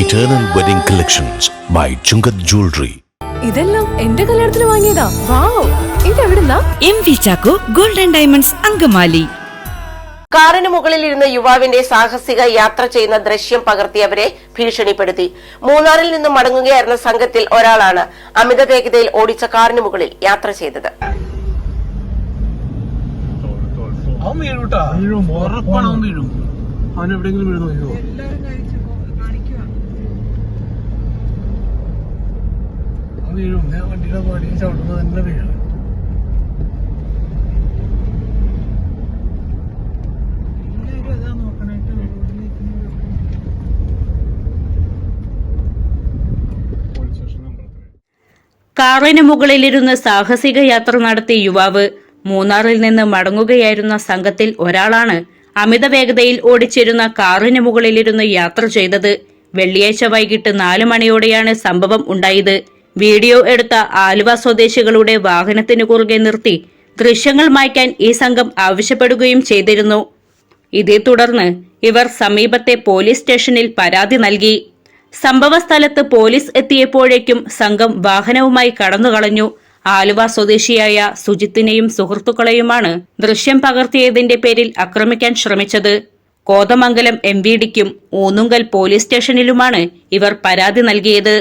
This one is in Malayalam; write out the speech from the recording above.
Eternal wedding collections by Chungath jewellery ഇതെല്ലാം എന്റെ കല്യാണത്തിന് വാങ്ങിയതാ. Wow ഇതെവിടുന്നാ? M V Chacko golden diamonds Angamaly. കാറിന് മുകളിൽ ഇരുന്ന യുവാവിന്റെ സാഹസിക യാത്ര ചെയ്യുന്ന ദൃശ്യം പകർത്തിയവരെ ഭീഷണിപ്പെടുത്തി. മൂന്നാറിൽ നിന്നും മടങ്ങുകയായിരുന്ന സംഘത്തിൽ ഒരാളാണ് അമിത വേഗതയിൽ ഓടിച്ച കാറിന് മുകളിൽ യാത്ര ചെയ്തത്. അവൻ വീഴൂട്ടാ വീഴും. ഉറപ്പാണ് അവൻ വീഴും. അവൻ എവിടെയെങ്കിലും വീഴുന്നു വീഴുമോ അവൻ വീഴും. ഞാൻ വണ്ടിയുടെ പാടി ചവിട്ടുമ്പോ തന്നെ വീഴും. കാറിന് മുകളിലിരുന്ന് സാഹസിക യാത്ര നടത്തിയ യുവാവ് മൂന്നാറിൽ നിന്ന് മടങ്ങുകയായിരുന്ന സംഘത്തിൽ ഒരാളാണ് അമിത വേഗതയിൽ ഓടിച്ചിരുന്ന കാറിന് മുകളിലിരുന്ന് യാത്ര ചെയ്തത്. വെള്ളിയാഴ്ച വൈകിട്ട് നാലു മണിയോടെയാണ് സംഭവം ഉണ്ടായത്. വീഡിയോ എടുത്ത ആലുവ സ്വദേശികളുടെ വാഹനത്തിനു കുറുകെ നിർത്തി ദൃശ്യങ്ങൾ മായ്ക്കാൻ ഈ സംഘം ആവശ്യപ്പെടുകയും ചെയ്തിരുന്നു. ഇതേ തുടർന്ന് ഇവർ സമീപത്തെ പോലീസ് സ്റ്റേഷനിൽ പരാതി നൽകി. സംഭവസ്ഥലത്ത് പോലീസ് എത്തിയപ്പോഴേക്കും സംഘം വാഹനവുമായി കടന്നുകളഞ്ഞു. ആലുവ സ്വദേശിയായ സുജിത്തിനെയും സുഹൃത്തുക്കളെയുമാണ് ദൃശ്യം പകർത്തിയതിന്റെ പേരിൽ ആക്രമിക്കാൻ ശ്രമിച്ചത്. കോതമംഗലം എം വി ഡിക്കും ഊന്നുങ്കൽ പോലീസ് സ്റ്റേഷനിലുമാണ് ഇവർ പരാതി നൽകിയത്.